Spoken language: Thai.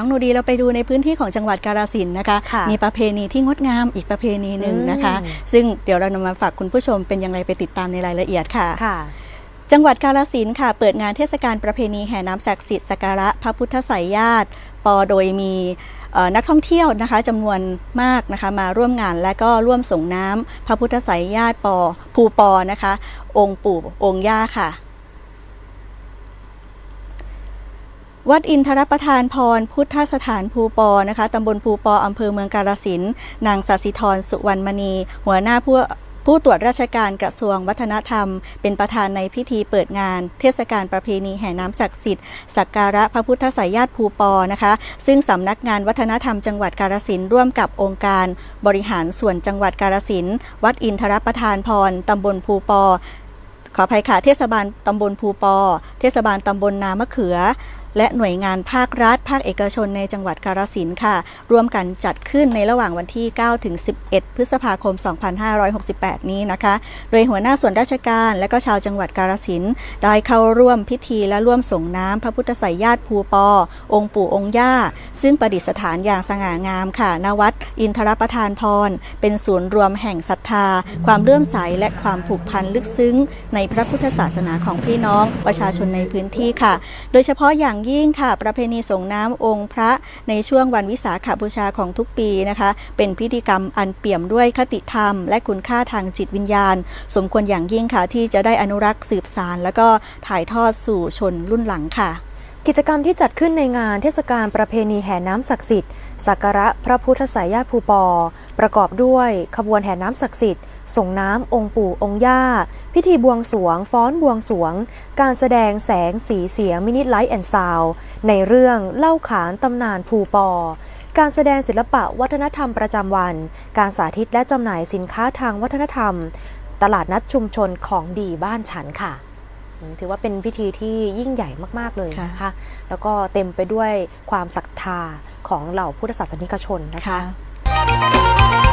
องหนูดีเราไปดูในพื้นที่ของจังหวัดกาฬสินธุ์นะคะ ค่ะมีประเพณีที่งดงามอีกประเพณีหนึ่งนะคะ อืม ซึ่งเดี๋ยวเรานำมาฝากคุณผู้ชมเป็นอย่างไรไปติดตามในรายละเอียดค่ะ ค่ะ จังหวัดกาฬสินธุ์ค่ะเปิดงานเทศกาลประเพณีแห่น้ำศักดิ์สิทธิ์สักการะพระพุทธไสยญาติ ปอโดยมีเอ่อนักท่องเที่ยวนะคะจำนวนมากนะคะมาร่วมงานและก็ร่วมส่งน้ำพระพุทธไสยญาติปอภูปอนะคะ องค์ปู่องค์ย่าค่ะ วัดอินทรประทานพร พุทธสถานภูปอนะคะตำบลภูปออำเภอเมืองกาฬสินนางสสิธรสุวรรณมณี หัวหน้าผู้ผู้ตรวจราชการกระทรวงวัฒนธรรม เป็นประธานในพิธีเปิดงาน เทศกาลประเพณีแห่น้ำศักดิ์สิทธิ์สักการะพระพุทธสายญาติภูปอนะคะ ซึ่งสำนักงานวัฒนธรรมจังหวัดกาฬสินร่วมกับองค์การ บริหารส่วนจังหวัดกาฬสินวัดอินทรประทานพรตำบลภูปอขออภัยค่ะเทศบาลตำบลภูปอ เทศบาลตำบลนามะเขือ และหน่วยงานภาครัฐ ภาคเอกชนในจังหวัดกาฬสินธุ์ค่ะ ร่วมกันจัดขึ้นในระหว่างวันที่ 9 ถึง 11 พฤษภาคม 2568 นี้นะคะ โดยหัวหน้าส่วนราชการและก็ชาวจังหวัดกาฬสินธุ์ได้เข้าร่วมพิธีและร่วมส่งน้ำพระพุทธไสยญาติภูปอ องค์ปู่องค์ย่า ซึ่งประดิษฐานอย่างสง่างามค่ะณวัดอินทรประทานพร เป็นศูนย์รวมแห่งศรัทธา ความเลื่อมใสและความผูกพันลึกซึ้ง ในพระพุทธศาสนาของพี่น้องประชาชนในพื้นที่ค่ะ โดยเฉพาะอย่างยิ่งค่ะ ประเพณีส่งน้ำองค์พระในช่วงวันวิสาขบูชาของทุกปีนะคะ เป็นพิธีกรรมอันเปี่ยมด้วยคติธรรม และคุณค่าทางจิตวิญญาณ สมควรอย่างยิ่งค่ะ ที่จะได้อนุรักษ์สืบสาร แล้วก็ถ่ายทอดสู่ชนรุ่นหลังค่ะ กิจกรรมที่จัดขึ้นในงานเทศกาลประเพณีแห่น้ำศักดิ์สิทธิ์สักการะพระพุทธสายญาภูปอ ประกอบด้วยขบวนแห่น้ำศักดิ์สิทธิ์ ส่งน้ำองค์ปู่องค์ย่า พิธีบวงสรวง ฟ้อนบวงสรวง การแสดงแสงสีเสียงมินิไลท์แอนด์ซาวในเรื่องเล่าขานตำนานภูปอ การแสดงศิลปะวัฒนธรรมประจำวัน การสาธิตและจำหน่ายสินค้าทางวัฒนธรรม ตลาดนัดชุมชนของดีบ้านฉันค่ะอืมถือว่าเป็นพิธีที่ยิ่งใหญ่มาก ๆ เลยนะคะ แล้วก็เต็มไปด้วยความศรัทธาของเหล่าพุทธศาสนิกชนนะคะค่ะ